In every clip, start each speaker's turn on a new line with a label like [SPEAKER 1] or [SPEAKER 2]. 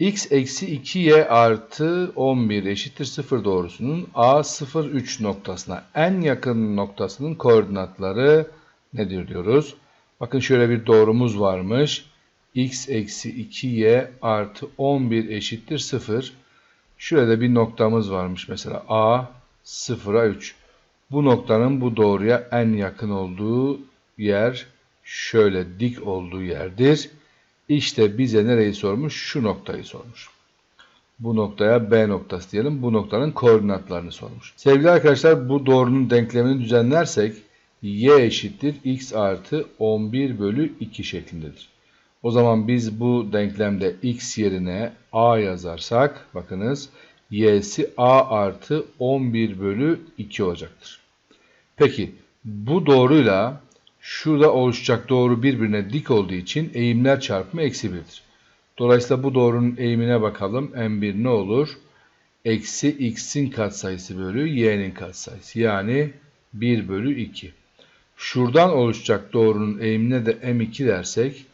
[SPEAKER 1] x eksi 2y artı 11 eşittir 0 doğrusunun a 0 3 noktasına en yakın noktasının koordinatları nedir diyoruz. Bakın şöyle bir doğrumuz varmış. x eksi 2y artı 11 eşittir 0. Şurada bir noktamız varmış mesela a 0'a 3. Bu noktanın bu doğruya en yakın olduğu yer şöyle dik olduğu yerdir. İşte bize nereyi sormuş? Şu noktayı sormuş. Bu noktaya B noktası diyelim. Bu noktanın koordinatlarını sormuş. Sevgili arkadaşlar bu doğrunun denklemini düzenlersek y eşittir x artı 11 bölü 2 şeklindedir. O zaman biz bu denklemde x yerine a yazarsak bakınız y'si a artı 11 bölü 2 olacaktır. Peki bu doğruyla şurada oluşacak doğru birbirine dik olduğu için eğimler çarpımı eksi 1'dir. Dolayısıyla bu doğrunun eğimine bakalım. M1 ne olur? Eksi x'in katsayısı bölü y'nin katsayısı. Yani 1 bölü 2. Şuradan oluşacak doğrunun eğimine de M2 dersek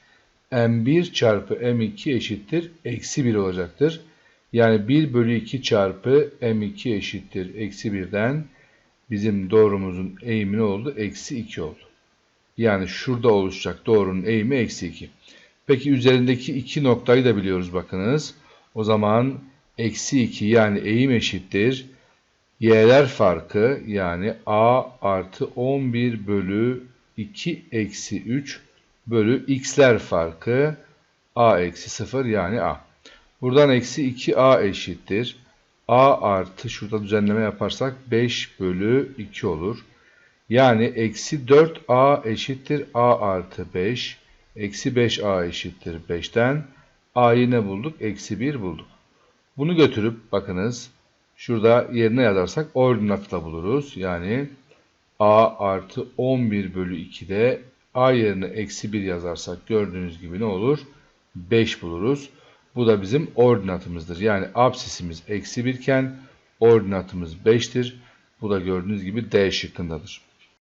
[SPEAKER 1] M1 çarpı M2 eşittir. Eksi 1 olacaktır. Yani 1 bölü 2 çarpı M2 eşittir. Eksi 1'den bizim doğrumuzun eğimi ne oldu? Eksi 2 oldu. Yani şurada oluşacak doğrunun eğimi eksi 2. Peki üzerindeki iki noktayı da biliyoruz bakınız. O zaman eksi 2 yani eğim eşittir. Y'ler farkı yani A artı 11 bölü 2 eksi 3 bölü x'ler farkı A eksi 0 yani A. Buradan eksi 2A eşittir. A artı şurada düzenleme yaparsak 5 bölü 2 olur. Yani eksi 4a eşittir a artı 5. Eksi 5a eşittir 5'ten. a'yı ne bulduk? Eksi 1 bulduk. Bunu götürüp bakınız şurada yerine yazarsak ordinatla buluruz. Yani a artı 11 bölü 2'de a yerine eksi 1 yazarsak gördüğünüz gibi ne olur? 5 buluruz. Bu da bizim ordinatımızdır. Yani absisimiz eksi 1 iken ordinatımız 5'tir. Bu da gördüğünüz gibi D şıkkındadır.